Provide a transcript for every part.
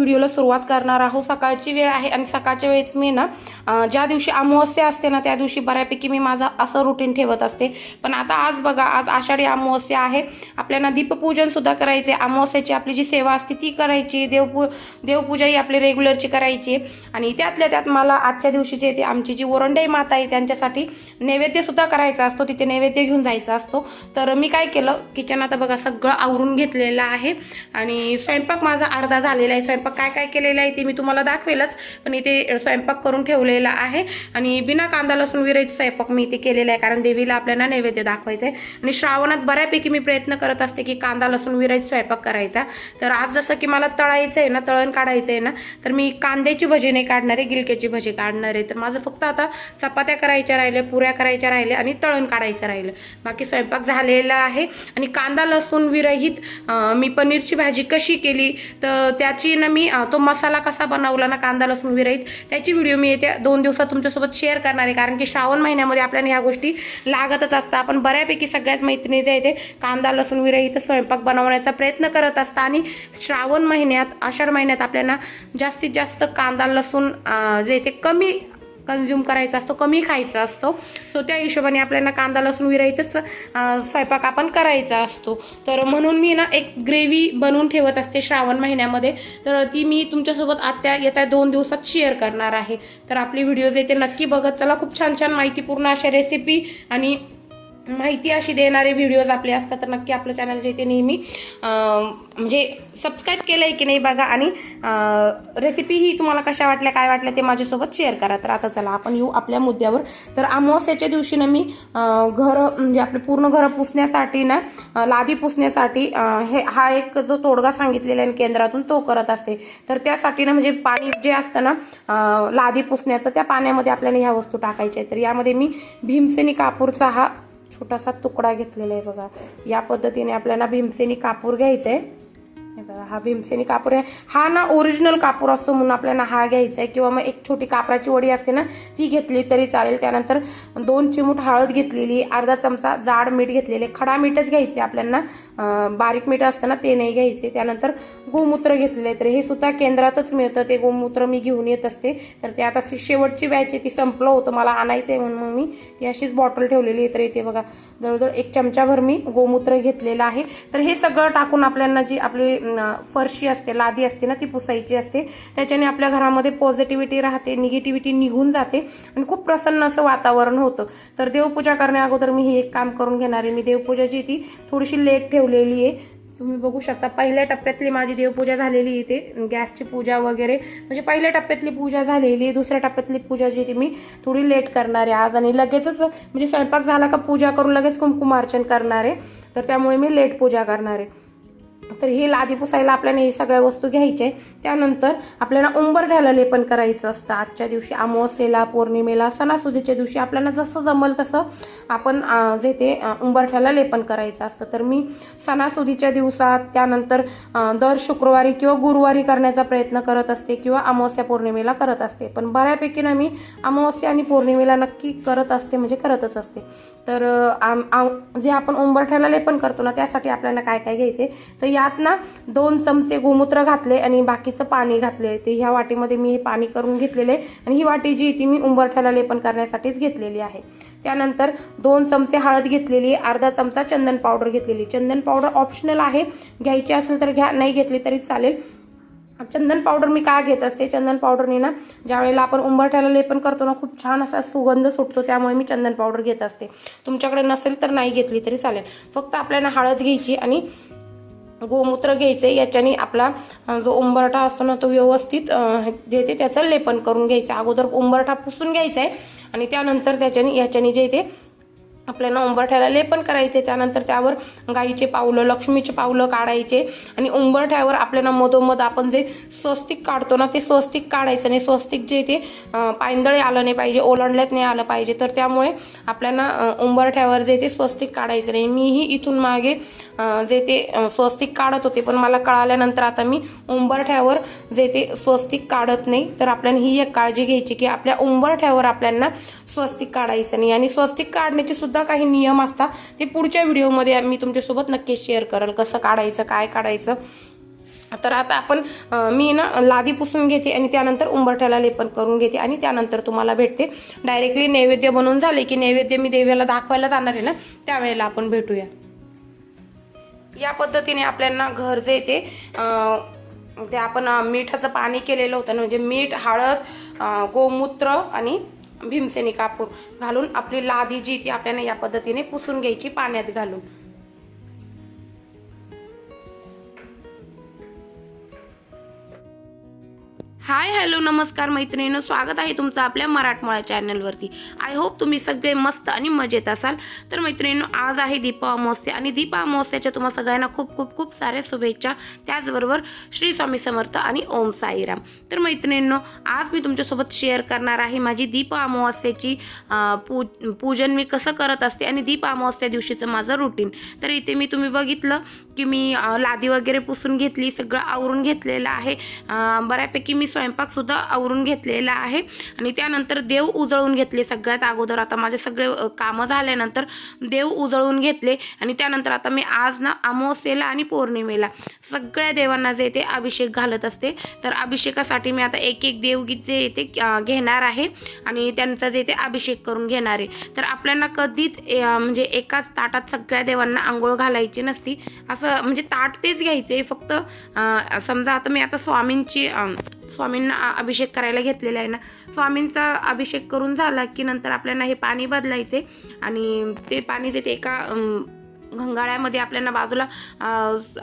व्हिडिओला सुरुवात करणार आहोत. सकाळची वेळ आहे आणि सकाळच्या वेळेस मी ना ज्या दिवशी अमावस्या असते ना त्या दिवशी बऱ्यापैकी मी माझं असं रुटीन ठेवत असते. पण आता आज बघा आज आषाढी अमावस्या आहे. आपल्याला दीपपूजनसुद्धा करायचे अमावस्याची आपली जी सेवा असते ती करायची. देवपू देवपूजा ही आपली रेग्युलरची करायची. आणि त्यातल्या त्यात मला आजच्या दिवशी जे ते आमची जी ओरंडाई माता आहे त्यांच्यासाठी नैवेद्यसुद्धा करायचा असतो. तिथे नैवेद्य घेऊन जायचा असतो. तर मी काय केलं किचन आता बघा सगळं आवरून घेतलेलं आहे. आणि स्वयंपाक माझा अर्धा झालेला आहे. स्वयंपाक काय काय केलेला आहे ते मी तुम्हाला दाखवेलच. पण इथे स्वयंपाक करून ठेवलेला आहे. आणि बिना कांदा लसूण विरायचा स्वयंपाक मी इथे केलेला आहे. कारण देवीला आपल्याला नैवेद्य दाखवायचं आहे आणि श्रावणात बऱ्यापैकी मी प्रयत्न करत असते की कांदा लसूण विरायचा स्वयंपाक करायचा. तर आज जसं की मला तळायचं आहे ना तळण काढायचं आहे ना तर मी कांद्याची भजी नाही काढणार आहे गिलक्याची भजी काढणार आहे. तर माझं फक्त आता चपात्या करायच्या राहिल्या पुऱ्या करायच्या राहिल्या आणि तळण काढायचं राहिलं. बाकी स्वयंपाक झालेला आहे. आणि कांदा लसूण विरहित मी पनीरची भाजी कशी केली तर त्याची ना मी मी तो मसाला कसा बनवला ना कांदा लसूण विरहित त्याची व्हिडिओ मी येत्या दोन दिवसात तुमच्यासोबत शेअर करणार आहे. कारण की श्रावण महिन्यामध्ये आपल्याला ह्या गोष्टी लागतच असतात. आपण बऱ्यापैकी सगळ्याच मैत्रिणी जे आहे कांदा लसूण विरहित स्वयंपाक बनवण्याचा प्रयत्न करत असतात आणि श्रावण महिन्यात आषाढ महिन्यात आपल्याला जास्तीत जास्त कांदा लसूण जे ते कमी कन्झ्युम करायचा असतो कमी खायचा असतो. सो त्या हिशोबाने आपल्याला कांदा लसूण विरहितच स्वयंपाक आपण करायचा असतो. तर म्हणून मी ना एक ग्रेव्ही बनवून ठेवत असते श्रावण महिन्यामध्ये. तर ती मी तुमच्यासोबत आत्या येत्या दोन दिवसात शेअर करणार आहे. तर आपली व्हिडिओज येते नक्की बघत चला. खूप छान छान माहितीपूर्ण अशा रेसिपी आणि माहिती अशी देणारे व्हिडिओज आपले असतात तर नक्की आपलं चॅनल जे ते नेहमी म्हणजे सबस्क्राईब केलं आहे की नाही बघा आणि रेसिपी ही तुम्हाला कशा वाटल्या काय वाटल्या ते माझ्यासोबत शेअर करा. तर आता चला आपण येऊ आपल्या मुद्द्यावर. तर अमावस्याच्या दिवशी ना मी घर घरं म्हणजे आपले पूर्ण घरं पुसण्यासाठी ना लादी पुसण्यासाठी हे हा एक जो तोडगा सांगितलेला आहे केंद्रातून तो करत असते. तर त्यासाठी ना म्हणजे पाणी जे असतं ना लादी पुसण्याचं त्या पाण्यामध्ये आपल्याला ह्या वस्तू टाकायच्या आहेत. तर यामध्ये मी भीमसेनी कापूरचा हा छोटासा तुकडा घेतलेला आहे बघा. या पद्धतीने आपल्याला भीमसेनी कापूर घ्यायचा आहे बघा हा भीमसेनी कापूर आहे. हा ना ओरिजिनल कापूर असतो म्हणून आपल्याला हा घ्यायचा आहे किंवा मग एक छोटी कापराची वडी असते ना ती घेतली तरी चालेल. त्यानंतर दोन चिमूट हळद घेतलेली अर्धा चमचा जाड मीठ घेतलेले खडा मीठच घ्यायचे आपल्याला. बारीक मीठ असतं ना ते नाही घ्यायचे. त्यानंतर गोमूत्र घेतले तर हे सुद्धा केंद्रातच मिळतं. ते गोमूत्र मी घेऊन येत असते. तर ते आता शेवटची बॅच आहे ती संपलं होतं. मला आणायचं आहे म्हणून मग मी ती अशीच बॉटल ठेवलेली आहे. तर इथे बघा जवळजवळ एक चमचाभर मी गोमूत्र घेतलेलं आहे. तर हे सगळं टाकून आपल्याला जी आपली फरशी असते लादी असते ना ती पुसायची असते. त्याच्याने आपल्या घरामध्ये पॉझिटिव्हिटी राहते निगेटिव्हिटी निघून जाते आणि खूप प्रसन्न असं वातावरण होतं. तर देवपूजा करण्या अगोदर मी हे एक काम करून घेणार आहे. मी देवपूजा जी ती थोडीशी लेट ठेवली ठेवलेली आहे. तुम्ही बघू शकता पहिल्या टप्प्यातली माझी देवपूजा झालेली इथे. गॅसची पूजा वगैरे. म्हणजे पहिल्या टप्प्यातली पूजा झालेली आहे. दुसऱ्या टप्प्यातली पूजा जी ती मी थोडी लेट करणार आहे आज. आणि लगेचच म्हणजे स्वयंपाक झाला का पूजा करून लगेच कुंकुमार्चन करणार आहे. तर त्यामुळे मी लेट पूजा करणार आहे. तर ही लादी पुसायला आपल्याला हे सगळ्या वस्तू घ्यायच्या आहे त्यानंतर आपल्याला उंबरठ्याला लेपन करायचं असतं. आजच्या दिवशी अमावस्येला पौर्णिमेला सणासुदीच्या दिवशी आपल्याला जसं जमल तसं आपण जे ते उंबरठ्याला लेपन करायचं असतं. तर मी सणासुदीच्या दिवसात त्यानंतर दर शुक्रवारी किंवा गुरुवारी करण्याचा प्रयत्न करत असते किंवा अमावस्या पौर्णिमेला करत असते. पण बऱ्यापैकी ना मी अमावस्या आणि पौर्णिमेला नक्की करत असते म्हणजे करतच असते. तर जे आपण उंबरठ्याला लेपन करतो ना त्यासाठी आपल्याला काय काय घ्यायचे? तर यात ना दोन चमचे गोमूत्र घातले आणि बाकीचं पाणी घातले. ते ह्या वाटीमध्ये मी हे पाणी करून घेतलेले आहे आणि ही वाटी जी आहे ती मी उंबरठ्याला लेपन करण्यासाठीच घेतलेली आहे. त्यानंतर दोन चमचे हळद घेतलेली अर्धा चमचा चंदन पावडर घेतलेली. चंदन पावडर ऑप्शनल आहे. घ्यायची असेल तर घ्या नाही घेतली तरी चालेल. चंदन पावडर मी का घेत असते? चंदन पावडरने ना ज्या वेळेला आपण उंबरठ्याला लेपन करतो ना खूप छान असा सुगंध सुटतो त्यामुळे मी चंदन पावडर घेत असते. तुमच्याकडे नसेल तर नाही घेतली तरी चालेल. फक्त आपल्याला हळद घ्यायची आणि गोमूत्र घ्यायचे याच्याने आपला जो उंबरठा असतो ना तो व्यवस्थित जे ते त्याचं लेपन करून घ्यायचं. अगोदर उंबरठा पुसून घ्यायचा आहे आणि त्यानंतर त्याच्याने याच्याने जे ते आपल्याला उंबरठ्याला लेपन करायचे त्यानंतर त्यावर गाईचे पावलं लक्ष्मीचे पावलं काढायचे आणि उंबरठ्यावर आपल्याला मधोमध आपण जे स्वस्तिक काढतो ना ते स्वस्तिक काढायचं आणि स्वस्तिक जे ते पायंदळे आलं नाही पाहिजे ओलांडल्यात नाही आलं पाहिजे. तर त्यामुळे आपल्याला उंबरठ्यावर जे ते स्वस्तिक काढायचं नाही. मीही इथून मागे जे ते स्वस्तिक काढत होते पण मला कळाल्यानंतर आता मी उंबरठ्यावर जे ते स्वस्तिक काढत नाही तर आपल्याला ही एक काळजी घ्यायची की आपल्या उंबरठ्यावर आपल्याला स्वस्तिक काढायचं नाही. आणि स्वस्तिक काढण्याची सुद्धा सुद्धा काही नियम असतात ते पुढच्या व्हिडिओमध्ये मी तुमच्यासोबत नक्की शेअर करेल कसं काढायचं काय काढायचं. तर आता आपण मी ना लादी पुसून घेते आणि त्यानंतर उंबरठ्याला लेपन करून घेते आणि त्यानंतर तुम्हाला भेटते. डायरेक्टली नैवेद्य बनवून झाले की नैवेद्य मी देवीला दाखवायला जाणार आहे ना त्यावेळेला आपण भेटूया. या पद्धतीने आपल्याला घर जे ते ते आपण मिठाचं पाणी केलेलं होतं ना म्हणजे मीठ हळद गोमूत्र आणि भीमसेनी कापूर घालून आपली लादी जी ती आपल्याला या पद्धतीने पुसून घ्यायची पाण्यात घालून. हाय हॅलो नमस्कार मैत्रिणीनं. स्वागत आहे तुमचं आपल्या मराठमोळा चॅनलवरती. आय होप तुम्ही सगळे मस्त आणि मजेत असाल. तर मैत्रिणीनं आज आहे दीपा अमावस्या आणि दीपा अमावस्याच्या तुम्हा सगळ्यांना खूप खूप खूप साऱ्या शुभेच्छा. त्याचबरोबर श्री स्वामी समर्थ आणि ओम साईराम. तर मैत्रिणींनो आज मी तुमच्यासोबत शेअर करणार आहे माझी दीप अमावस्याची पू पूजन मी कसं करत असते आणि दीप अमावस्या दिवशीचं माझं रुटीन तर इथे मी तुम्ही बघितलं की मी लादी वगैरे पुसून घेतली सगळं आवरून घेतलेलं आहे. बऱ्यापैकी मी स्वयंपाकसुद्धा आवरून घेतलेला आहे. आणि त्यानंतर देव उजळून घेतले सगळ्यात अगोदर. आता माझे सगळे कामं झाल्यानंतर देव उजळून घेतले. आणि त्यानंतर आता मी आज ना अमावस्येला आणि पौर्णिमेला सगळ्या देवांना जे ते अभिषेक घालत असते. तर अभिषेकासाठी मी आता एक एक देवगीत जे ते घेणार आहे. आणि त्यांचा जे ते अभिषेक करून घेणार आहे. तर आपल्याला कधीच म्हणजे एकाच ताटात सगळ्या देवांना आंघोळ घालायची नसती. असं म्हणजे ताट तेच घ्यायचे. फक्त समजा आता मी आता स्वामींची स्वामींना अभिषेक करायला घेतलेला आहे ना. स्वामींचा अभिषेक करून झाला की नंतर आपल्याला हे पाणी बदलायचे आणि ते पाणी जे ते एका घंगाळ्यामध्ये आपल्याला बाजूला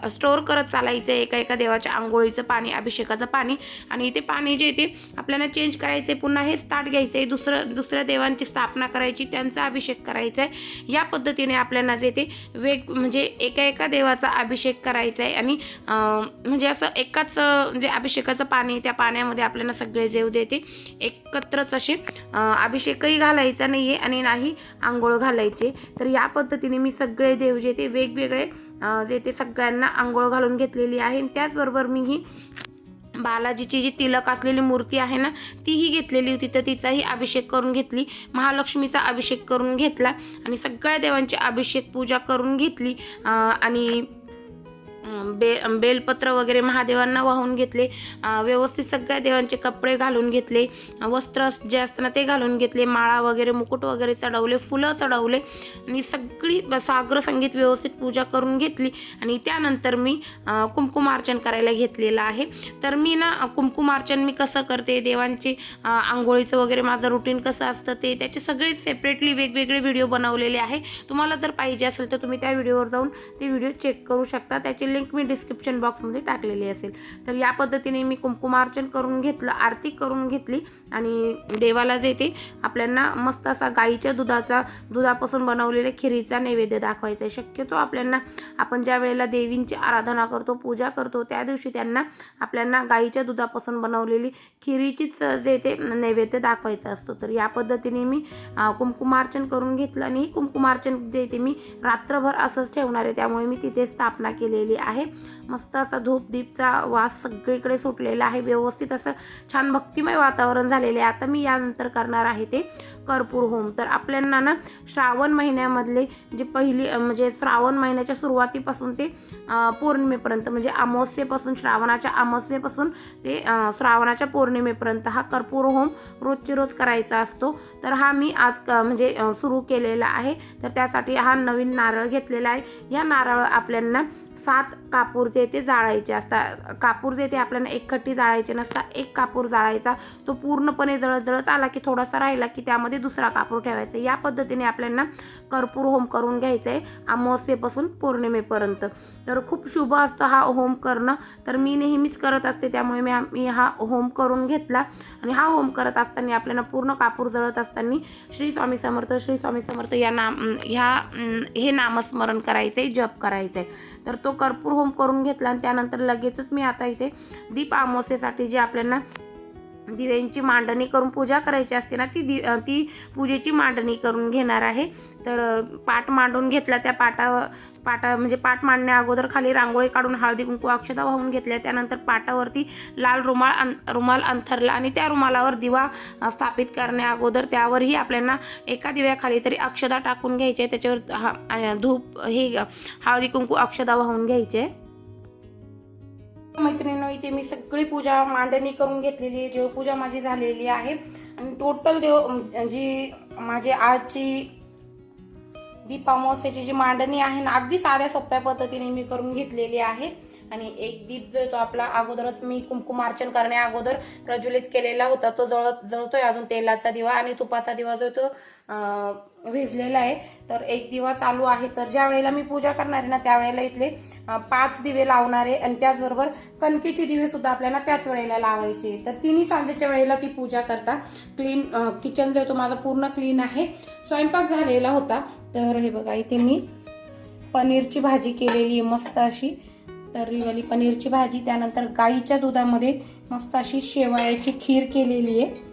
स्टोअर करत चालायचं आहे एका एका देवाच्या आंघोळीचं पाणी अभिषेकाचं पाणी. आणि ते पाणी जे ते आपल्याला चेंज करायचं आहे पुन्हा हेच ताट घ्यायचं आहे दुसरं दुसऱ्या देवांची स्थापना करायची त्यांचा अभिषेक करायचा आहे या पद्धतीने आपल्याला जे ते वेग म्हणजे एका एका देवाचा अभिषेक करायचा आहे आणि म्हणजे असं एकाच म्हणजे अभिषेकाचं पाणी त्या पाण्यामध्ये आपल्याला सगळे जेव देते. एकत्रच असे अभिषेकही घालायचा नाही आहे आणि नाही आंघोळ घालायचे. तर या पद्धतीने मी सगळे देव जे ते वेगवेगळे जे ते सगळ्यांना आंघोळ घालून घेतलेली आहे. आणि त्याचबरोबर मी ही बालाजीची जी तिलक असलेली मूर्ती आहे ना तीही घेतलेली होती. तर तिचाही अभिषेक करून घेतली. महालक्ष्मीचा अभिषेक करून घेतला. आणि सगळ्या देवांची अभिषेक पूजा करून घेतली. आणि बे बेलपत्र वगैरे महादेवांना वाहून घेतले. व्यवस्थित सगळ्या देवांचे कपडे घालून घेतले. वस्त्र जे असताना ते घालून घेतले. माळा वगैरे मुकुट वगैरे चढवले फुलं चढवले. आणि सगळी साग्र संगीत व्यवस्थित पूजा करून घेतली. आणि त्यानंतर मी कुमकुमार्चन कुंकुमार्चन करायला घेतलेलं आहे. तर मी ना कुमकुमार्चन कुंकुमार्चन मी कसं करते? देवांची आंघोळीचं वगैरे माझं रुटीन कसं असतं ते त्याचे सगळे सेपरेटली वेगवेगळे व्हिडिओ बनवलेले आहे. तुम्हाला जर पाहिजे असेल तर तुम्ही त्या व्हिडिओवर जाऊन ते व्हिडिओ चेक करू शकता. त्याचे लिंक मी डिस्क्रिप्शन बॉक्समध्ये टाकलेली असेल. तर या पद्धतीने मी कुंकुमार्चन करून घेतलं आरती करून घेतली आणि देवाला जे ते आपल्यांना मस्त असा गाईच्या दुधाचा दुधापासून बनवलेल्या खिरीचा नैवेद्य दाखवायचा आहे. शक्यतो आपल्यांना आपण ज्या वेळेला देवींची आराधना करतो पूजा करतो त्या दिवशी त्यांना आपल्यांना गाईच्या दुधापासून बनवलेली खिरीचीच जे ते नैवेद्य दाखवायचा असतो. तर या पद्धतीने मी कुमकुमार्चन कुंकुमार्चन करून घेतलं आणि कुंकुमार्चन जे ते मी रात्रभर असंच ठेवणार आहे त्यामुळे मी तिथे स्थापना केलेली आहे. मस्त असा धूप दीपचा वास सगळीकडे सुटलेला आहे. व्यवस्थित असं छान भक्तिमय वातावरण झालेले आहे. आता मी यानंतर करणार आहे ते कर्पूर होम. तर आपल्यांना ना श्रावण महिन्यामधले जे पहिली म्हणजे श्रावण महिन्याच्या सुरुवातीपासून ते पौर्णिमेपर्यंत म्हणजे अमावस्येपासून श्रावणाच्या अमावस्येपासून ते श्रावणाच्या पौर्णिमेपर्यंत हा कर्पूर होम रोजचे रोज करायचा असतो. तर हा मी आज म्हणजे सुरू केलेला आहे. तर त्यासाठी हा नवीन नारळ घेतलेला आहे. या नारळ आपल्यांना सात कापूर जे ते जाळायचे असतात. कापूर जे ते आपल्याला एकखट्टी जाळायचे नसतात. एक कापूर जाळायचा तो पूर्णपणे जळत जळत आला की थोडासा राहिला की त्यामध्ये दुसरा कापूर ठेवायचा. या पद्धतीने आपल्याला कर्पूर होम करून घ्यायचं आहे अमावस्येपासून पौर्णिमेपर्यंत. तर खूप शुभ असतं हा होम करणं. तर मी नेहमीच करत असते त्यामुळे मी मी हा होम करून घेतला. आणि हा होम करत असताना आपल्याला पूर्ण कापूर जळत असताना श्री स्वामी समर्थ श्री स्वामी समर्थ या नाम ह्या हे नामस्मरण करायचं आहे जप करायचं आहे तर तो कर्पूर होम करून घेतला आणि त्यानंतर लगेचच मी आता इथे दीप अमावस्येसाठी जे आपल्याला दिव्यांची मांडणी करून पूजा करायची असते ना ती दि ती पूजेची मांडणी करून घेणार आहे. तर पाट मांडून घेतला त्या पाटा पाटा म्हणजे पाट मांडण्या अगोदर खाली रांगोळी काढून हळदी कुंकू अक्षता वाहून घेतल्या. त्यानंतर पाटावरती लाल रुमाल अं रुमाल अंथरला आणि त्या रुमालावर दिवा स्थापित करण्या अगोदर त्यावरही आपल्याला एका दिव्याखाली तरी अक्षता टाकून घ्यायचे. त्याच्यावर हा धूप हे हळदी कुंकू अक्षता वाहून घ्यायचे. मैत्रिणी इथे मी सगळी पूजा मांडणी करून घेतलेली आहे. देवपूजा माझी झालेली आहे. आणि टोटल देव जी माझी आजची दीप जी मांडणी आहे ना अगदी साध्या सोप्या पद्धतीने मी करून घेतलेली आहे. आणि एक दीप जो आहे तो आपला अगोदरच मी कुंकुमार्चन करण्या अगोदर प्रज्वलित केलेला होता. तो जळत जळतोय अजून तेलाचा दिवा आणि तुपाचा दिवा जो आहे तो अं, आहे. तर एक दिवा चालू आहे. तर ज्या वेळेला मी पूजा करणार आहे ना त्यावेळेला इथले पाच दिवे लावणार आहे आणि त्याचबरोबर कणकेचे दिवे सुद्धा आपल्याला त्याच वेळेला लावायचे. तर तिन्ही सांजेच्या वेळेला ती पूजा करता. क्लीन किचन जो आहे तो माझा पूर्ण क्लीन आहे. स्वयंपाक झालेला होता. तर हे बघा इथे मी पनीरची भाजी केलेली आहे मस्त अशी. तर्रीवाली पनीरची भाजी त्यानंतर गाईच्या दुधामध्ये मस्त अशी शेवयाची खीर केलेली आहे.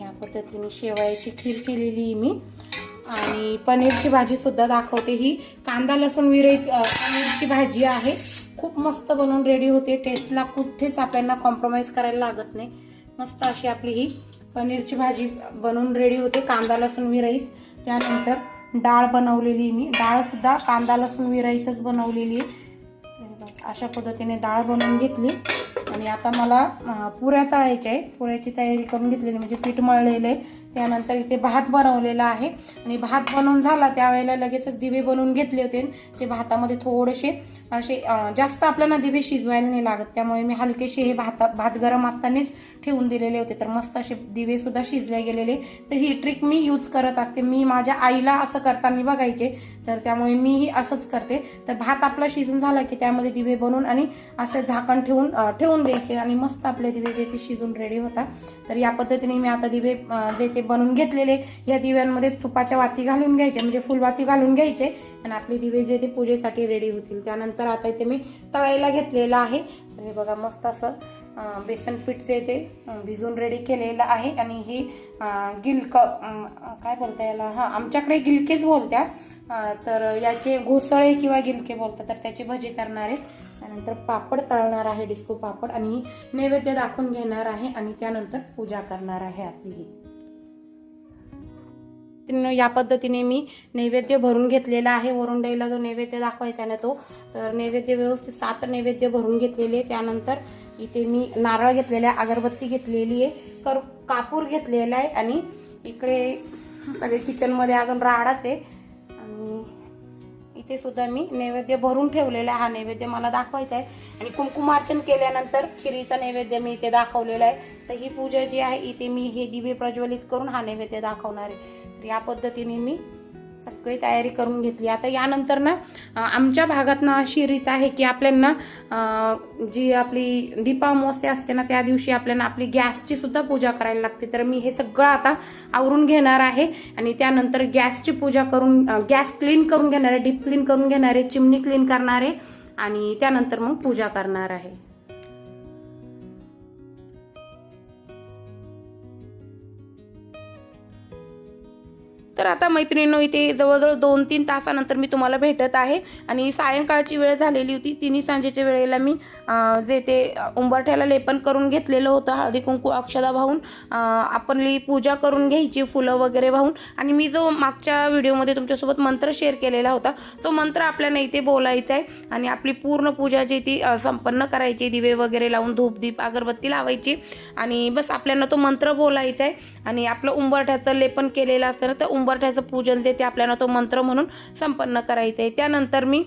या पद्धतीने शेवयाची खीर केलेली आहे मी. आणि पनीरची भाजी सुद्धा दाखवते ही. कांदा लसूण विरहित पनीरची भाजी आहे. खूप मस्त बनवून रेडी होते. टेस्टला कुठेच आपल्याला कॉम्प्रोमाइज करायला लागत नाही. मस्त अशी आपली ही पनीरची भाजी बनवून रेडी होते. कांदा लसूण विरईत त्यानंतर डाळ बनवलेली मी. डाळ सुद्धा कांदा लसूण विरईतच बनवलेली आहे. अशा पद्धतीने डाळ बनवून घेतली. आणि आता मला पुऱ्या तळायच्या आहे पुऱ्याची तयारी करून घेतलेली म्हणजे पीठ मळलेलं आहे. त्यानंतर इथे भात बनवलेला आहे. आणि भात बनवून झाला त्यावेळेला लगेचच दिवे बनवून घेतले होते. ते भातामध्ये थोडेसे असे जास्त आपल्याला दिवे शिजवायला नाही लागत. त्यामुळे मी हलकेसे हे भात भात गरम असतानाच ठेवून दिलेले होते. तर मस्त असे दिवे सुद्धा शिजले गेलेले. तर ही ट्रिक मी यूज करत असते. मी माझ्या आईला असं करताना बघायचे. तर त्यामुळे मीही असंच करते. तर भात आपला शिजून झाला की त्यामध्ये दिवे बनवून आणि असं झाकण ठेवून ठेवून द्यायचे. आणि मस्त आपले दिवे जे ते शिजून रेडी होता तर या पद्धतीने मी आता दिवे जे ते बनवून घेतलेले या दिव्यांमध्ये तुपाच्या वाती घालून घ्यायचे. म्हणजे फुलवाती घालून घ्यायचे. आणि आपले दिवे जे ते पूजेसाठी रेडी होतील. त्यानंतर आता इथे मी तळायला घेतलेलं आहे. हे बघा मस्त असं बेसन पीठ जे ते भिजून रेडी केलेलं आहे. आणि हे गिलक काय बोलता याला? हां आमच्याकडे गिलकेच बोलत्या. तर याचे घोसळे किंवा गिलके बोलतात तर त्याचे भजी करणार त्यानंतर पापड तळणार आहे डिस्को पापड. आणि नैवेद्य दाखवून घेणार आहे. आणि त्यानंतर पूजा करणार आहे आपली. ही या पद्धतीने मी नैवेद्य भरून घेतलेला आहे. वरुंडाईला जो नैवेद्य दाखवायचा ना तो तर नैवेद्य व्यवस्थित सात नैवेद्य भरून घेतलेले आहे. त्यानंतर इथे मी नारळ घेतलेला आहे अगरबत्ती घेतलेली आहे कर कापूर घेतलेला आहे आणि इकडे सगळे किचनमध्ये अजून राडाच आहे. आणि इथे सुद्धा मी नैवेद्य भरून ठेवलेला आहे. हा नैवेद्य मला दाखवायचा आहे. आणि कुंकुमार्चन केल्यानंतर खिरीचा नैवेद्य मी इथे दाखवलेला आहे. तर ही पूजा जी आहे इथे मी हे दिवे प्रज्वलित करून हा नैवेद्य दाखवणार आहे. तर या पद्धतीने मी सगळी तयारी करून घेतली. आता यानंतर ना आमच्या भागात ना अशी रीत आहे की आपल्यांना जी आपली दीपामावस्या असते ना त्या दिवशी आपल्याला आपली गॅसची सुद्धा पूजा करायला लागते. तर मी हे सगळं आता आवरून घेणार आहे आणि त्यानंतर गॅसची पूजा करून गॅस क्लीन करून घेणार आहे डीप क्लीन करून घेणार आहे चिमणी क्लीन करणार आहे आणि त्यानंतर मग पूजा करणार आहे. तर आता मैत्रिणींनो इथे जवळजवळ दोन तीन तासानंतर मी तुम्हाला भेटत आहे. आणि सायंकाळची वेळ झालेली होती. तिन्ही सांजेच्या वेळेला मी जे ते उंबरठ्याला लेपन करून घेतलेलं होतं. हळदी कुंकू अक्षदा वाहून आपणली आपली पूजा करून घ्यायची फुलं वगैरे वाहून. आणि मी जो मागच्या व्हिडिओमध्ये तुमच्यासोबत मंत्र शेअर केलेला होता तो मंत्र आपल्याला इथे बोलायचा आहे. आणि आपली पूर्ण पूजा जी ती संपन्न करायची दिवे वगैरे लावून धूपदीप अगरबत्ती लावायची. आणि बस आपल्याला तो मंत्र बोलायचा आहे. आणि आपलं उंबरठ्याचं लेपन केलेलं असतं तर उंबरठ्याचं पूजन जे ते आपल्याला तो मंत्र म्हणून संपन्न करायचं आहे त्यानंतर मी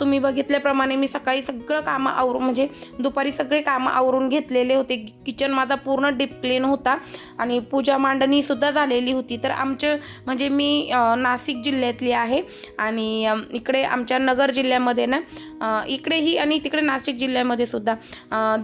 तुम्ही बघितल्याप्रमाणे मी सकाळी सगळं कामं आवरून म्हणजे दुपारी सगळे कामं आवरून घेतलेले होते. किचन माझा पूर्ण डीप क्लीन होता आणि पूजा मांडणीसुद्धा झालेली होती. तर आमचं म्हणजे मी नाशिक जिल्ह्यातली आहे आणि इकडे आमच्या नगर जिल्ह्यामध्ये ना इकडेही आणि तिकडे नाशिक जिल्ह्यामध्ये सुद्धा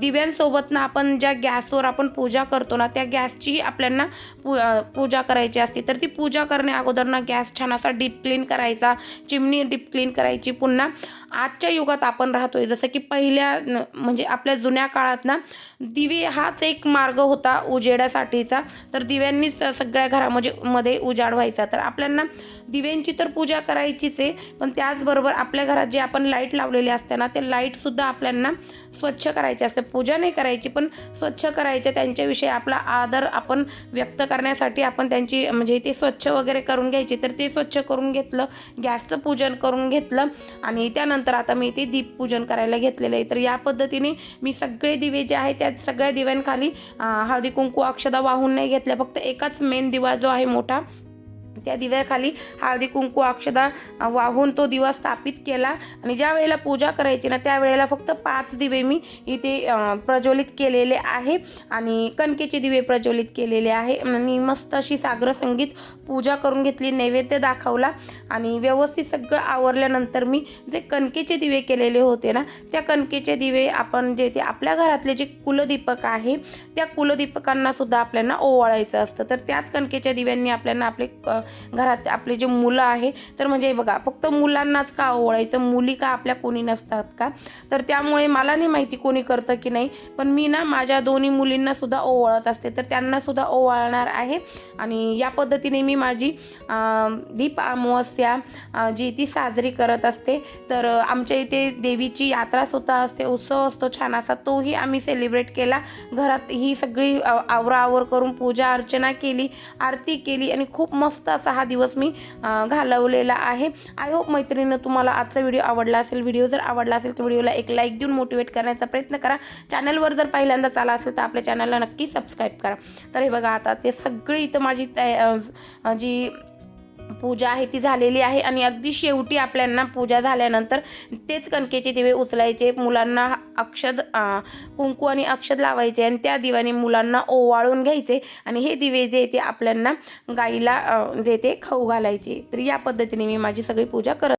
दिव्यांसोबत ना आपण ज्या गॅसवर आपण पूजा करतो ना त्या गॅसची आपल्याला पू पूजा करायची असते. तर ती पूजा करण्या अगोदर ना गॅस छान असा डीप क्लीन करायचा चिमणी डीप क्लीन करायची पुन्हा. आजच्या युगात आपण राहतोय. जसं की पहिल्या न- म्हणजे आपल्या जुन्या काळात ना दिवे हाच एक मार्ग होता उजेडासाठीचा. तर दिव्यांनीच सगळ्या घरामध्ये मध्ये उजाड व्हायचा तर आपल्यांना दिव्यांची तर पूजा करायचीच आहे. पण त्याचबरोबर आपल्या घरात जे आपण लाइट लावलेली असते ना ते लाईटसुद्धा आपल्यांना स्वच्छ करायचे असते. पूजा नाही करायची पण स्वच्छ करायचे त्यांच्याविषयी आपला आदर आपण व्यक्त करण्यासाठी आपण त्यांची म्हणजे ते स्वच्छ वगैरे वगैरे करून घ्यायचे. तर ते स्वच्छ करून घेतलं गॅसचं पूजन करून घेतलं आणि त्यानंतर आता मी ते दीपपूजन करायला घेतलेलं आहे. तर या पद्धतीने मी सगळे दिवे जे आहे त्या सगळ्या दिव्यांखाली हळदी कुंकू अक्षदा वाहून नाही घेतल्या. फक्त एकाच मेन दिवा जो आहे मोठा त्या दिव्याखाली हळदी कुंकू अक्षदा वाहून तो दिवा स्थापित केला. आणि ज्या वेळेला पूजा करायची ना त्यावेळेला फक्त पाच दिवे मी इथे प्रज्वलित केलेले आहे. आणि कणकेचे दिवे प्रज्वलित केलेले आहे. आणि मस्त अशी सागर संगीत पूजा करून घेतली नैवेद्य दाखवला. आणि व्यवस्थित सगळं आवरल्यानंतर मी जे कणकेचे दिवे केलेले होते ना त्या कणकेचे दिवे आपण जे ते आपल्या घरातले जे कुलदीपक आहे त्या कुलदीपकांना सुद्धा आपल्याला ओवाळायचं असतं. तर त्याच कणकेच्या दिव्यांनी आपल्याला आपले क- घरात आपले जे मुलं आहे तर म्हणजे बघा फक्त मुलांनाच का ओवाळायचं? मुली का आपल्या कोणी नसतात का? तर त्यामुळे मला नाही माहिती कोणी करतं की नाही पण मी ना माझ्या दोन्ही मुलींना सुद्धा ओवाळत असते. तर त्यांना सुद्धा ओवाळणार आहे. आणि या पद्धतीने मी माझी दीप अमावस्या जी ती साजरी करत असते. तर आमच्या इथे देवीची यात्रा सुद्धा असते उत्सव असतो छान असा. तोही आम्ही सेलिब्रेट केला. घरात ही सगळी आवराआवर करून पूजा अर्चना केली आरती केली आणि खूप मस्त असा हा दिवस मी घालवलेला आहे. आय होप मैत्रिणीनं तुम्हाला आजचा व्हिडिओ आवडला असेल. व्हिडिओ जर आवडला असेल तर व्हिडिओला एक लाईक देऊन मोटिवेट करण्याचा प्रयत्न करा. चॅनलवर जर पहिल्यांदाच आला असेल तर आपल्या चॅनलला नक्की सबस्क्राईब करा. तर हे बघा आता ते सगळी इथं माझी तया- जी पूजा आहे ती झालेली आहे आणि अगदी शेवटी आपल्यांना पूजा झाल्यानंतर तेच कणकेचे दिवे उचलायचे. मुलांना अक्षद कुंकू आणि अक्षद लावायचे आणि त्या दिव्याने मुलांना ओवाळून घ्यायचे आणि हे दिवे जे ते आपल्यांना गाईला जे ते खाऊ घालायचे. तर या पद्धतीने मी माझी सगळी पूजा करत